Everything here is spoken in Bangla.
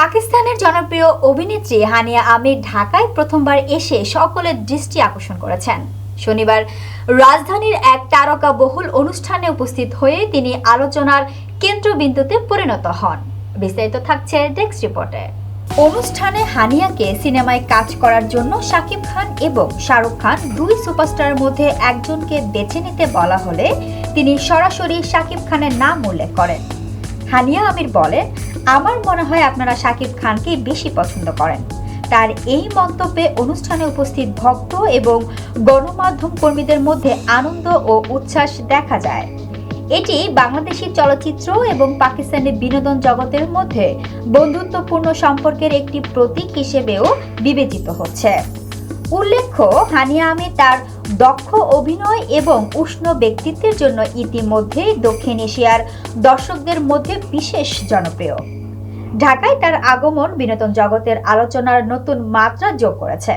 পাকিস্তানের জনপ্রিয় অভিনেত্রী হানিয়া আমির ঢাকায় প্রথমবার এসে সকলের দৃষ্টি আকর্ষণ করেছেন। শনিবার রাজধানীর এক তারকা বহুল অনুষ্ঠানে উপস্থিত হয়ে তিনি আলোচনার কেন্দ্রবিন্দুতে পরিণত হন। বিস্তারিত থাকছে ডেস্ক রিপোর্টে। অনুষ্ঠানে হানিয়াকে সিনেমায় কাজ করার জন্য শাকিব খান এবং শাহরুখ খান দুই সুপারস্টারের মধ্যে একজনকে বেছে নিতে বলা হলে তিনি সরাসরি শাকিব খানের নাম উল্লেখ করেন। হানিয়া আমির বলেন আমার মনে হয় আপনারা শাকিব খানকে বেশি পছন্দ করেন। তার এই মন্তব্যে অনুষ্ঠানে উপস্থিত ভক্ত এবং গণমাধ্যম কর্মীদের মধ্যে আনন্দ ও উচ্ছ্বাস দেখা যায়। এটি বাংলাদেশি চলচ্চিত্র এবং পাকিস্তানের বিনোদন জগতের মধ্যে বন্ধুত্বপূর্ণ সম্পর্কের একটি প্রতীক হিসেবেও বিবেচিত হচ্ছে। উল্লেখ্য, হানিয়া আমির তার দক্ষ অভিনয় এবং উষ্ণ ব্যক্তিত্বের জন্য ইতিমধ্যেই দক্ষিণ এশিয়ার দর্শকদের মধ্যে বিশেষ জনপ্রিয়। ঢাকায় তার আগমন বিনোদন জগতের আলোচনার নতুন মাত্রা যোগ করেছে।